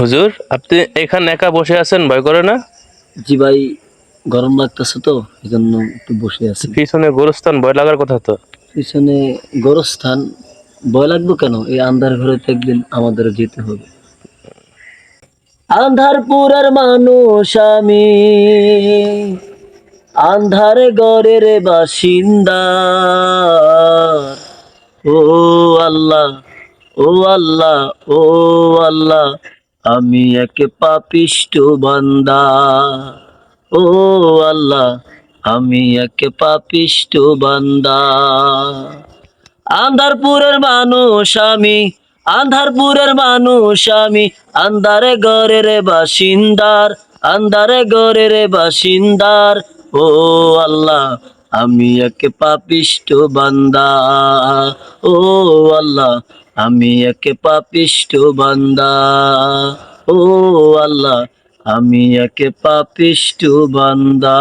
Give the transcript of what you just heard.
হুজুর আপনি এখানে একা বসে আছেন? ভয় করে না? জি ভাই গরম লাগতেছে তো এই জন্য একটু বসে আছি। পিছনে গোরস্থান ভয় লাগার কথা তো? পিছনে গোরস্থান ভয় লাগবে কেন? এই আন্ধার ঘরে তো একদিন আমাদের যেতে হবে। আন্ধারপুরের মানুষ আমি আন্ধারে ঘরের বাসিন্দা। ও আল্লাহ ও আল্লাহ ও আল্লাহ আমি এক পাপিষ্ট বান্দা। ও আল্লাহ, আমি এক পাপিষ্ট বান্দা। আন্ধারপুরের মানুষ আমি, আন্ধারপুরের মানুষ আমি। আন্ধারে ঘরের বাসিন্দার, আন্ধারে ঘরের বাসিন্দার। ও আল্লাহ আমি এক পাপিষ্ট বান্দা। ও আল্লাহ, আমি এক পাপিষ্ট বান্দা। ও আল্লাহ, আমি এক পাপিষ্ট বান্দা।